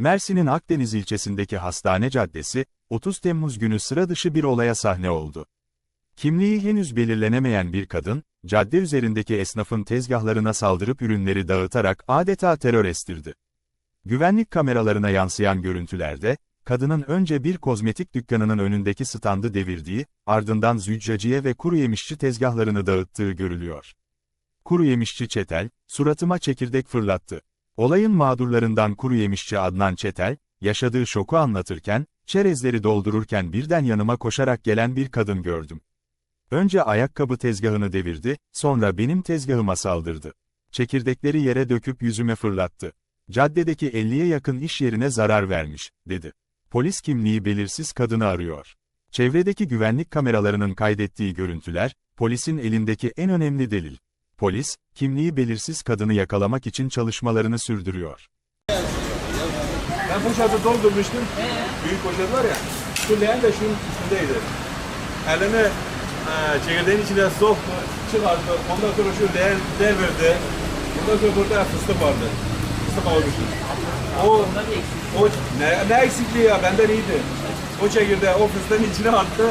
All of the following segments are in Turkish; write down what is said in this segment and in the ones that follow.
Mersin'in Akdeniz ilçesindeki Hastane Caddesi, 30 Temmuz günü sıra dışı bir olaya sahne oldu. Kimliği henüz belirlenemeyen bir kadın, cadde üzerindeki esnafın tezgahlarına saldırıp ürünleri dağıtarak adeta terör estirdi. Güvenlik kameralarına yansıyan görüntülerde, kadının önce bir kozmetik dükkanının önündeki standı devirdiği, ardından züccaciye ve kuru yemişçi tezgahlarını dağıttığı görülüyor. Kuru yemişçi Çetel, suratıma çekirdek fırlattı. Olayın mağdurlarından kuru yemişçi Adnan Çetel, yaşadığı şoku anlatırken, çerezleri doldururken birden yanıma koşarak gelen bir kadın gördüm. Önce ayakkabı tezgahını devirdi, sonra benim tezgahıma saldırdı. Çekirdekleri yere döküp yüzüme fırlattı. Caddedeki 50'ye yakın iş yerine zarar vermiş, dedi. Polis kimliği belirsiz kadını arıyor. Çevredeki güvenlik kameralarının kaydettiği görüntüler, polisin elindeki en önemli delil. Polis, kimliği belirsiz kadını yakalamak için çalışmalarını sürdürüyor. Ben poşeti doldurmuştum. Büyük poşet var ya. Şu leğen de şunun üstündeydi. Elini e, çekirdeğin içine soktu, çıkardı. Ondan sonra şu leğen devirdi. Ondan sonra burada fıstık vardı. Fıstık almıştım. O, o ne, ne eksikliği ya benden iyiydi. O çekirdeği o fıstığın içine attı.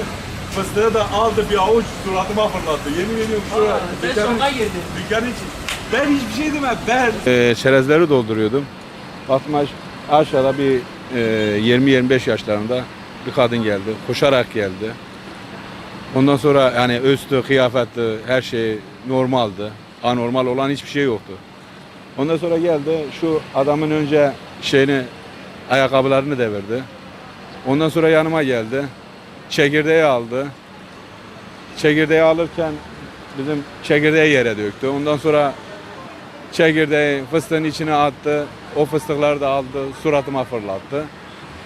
Fıstığı da aldı bir avuç suratıma fırlattı. Yemin ediyorum şuraya. sen dükkanın- şoka girdin. Dükkanın içi. Ben hiçbir şey demem. Ben e, çerezleri dolduruyordum. Baktım aş- aşağıda bir e, 20-25 yaşlarında bir kadın geldi. Koşarak geldi. Ondan sonra yani üstü, kıyafeti, her şey normaldi. Anormal olan hiçbir şey yoktu. Ondan sonra geldi şu adamın önce şeyini ayakkabılarını devirdi. Ondan sonra yanıma geldi. Çekirdeği aldı. Çekirdeği alırken bizim çekirdeği yere döktü. Ondan sonra çekirdeği fıstığın içine attı. O fıstıkları da aldı, suratıma fırlattı.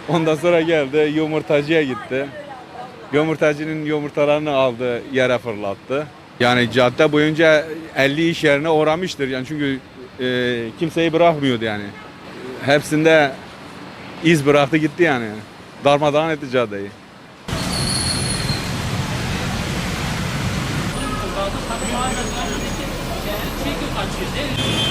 Ondan sonra geldi, yumurtacıya gitti. Yumurtacının yumurtalarını aldı, yere fırlattı. Yani cadde boyunca 50 iş yerine uğramıştır. Yani çünkü e, kimseyi bırakmıyordu yani. Hepsinde iz bıraktı gitti yani. Darmadağın etti caddeyi. Take a bunch of them.